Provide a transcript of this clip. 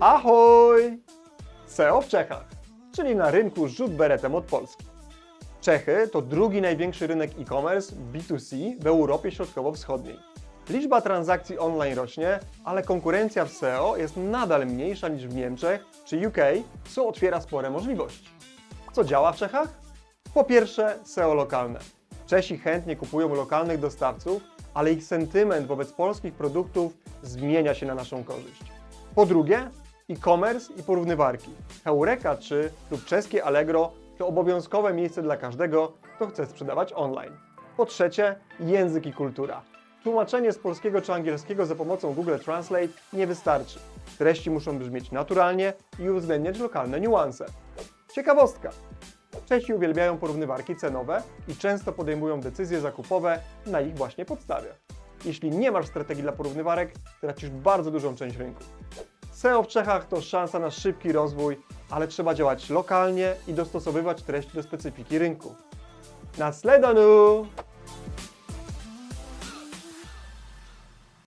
Ahoj! SEO w Czechach, czyli na rynku rzut beretem od Polski. Czechy to drugi największy rynek e-commerce B2C w Europie Środkowo-Wschodniej. Liczba transakcji online rośnie, ale konkurencja w SEO jest nadal mniejsza niż w Niemczech czy UK, co otwiera spore możliwości. Co działa w Czechach? Po pierwsze, SEO lokalne. Czesi chętnie kupują lokalnych dostawców, ale ich sentyment wobec polskich produktów zmienia się na naszą korzyść. Po drugie, e-commerce i porównywarki. Heureka czy lub czeskie Allegro to obowiązkowe miejsce dla każdego, kto chce sprzedawać online. Po trzecie, język i kultura. Tłumaczenie z polskiego czy angielskiego za pomocą Google Translate nie wystarczy. Treści muszą brzmieć naturalnie i uwzględniać lokalne niuanse. Ciekawostka! Czesi uwielbiają porównywarki cenowe i często podejmują decyzje zakupowe na ich właśnie podstawie. Jeśli nie masz strategii dla porównywarek, tracisz bardzo dużą część rynku. SEO w Czechach to szansa na szybki rozwój, ale trzeba działać lokalnie i dostosowywać treści do specyfiki rynku. Nasledonu!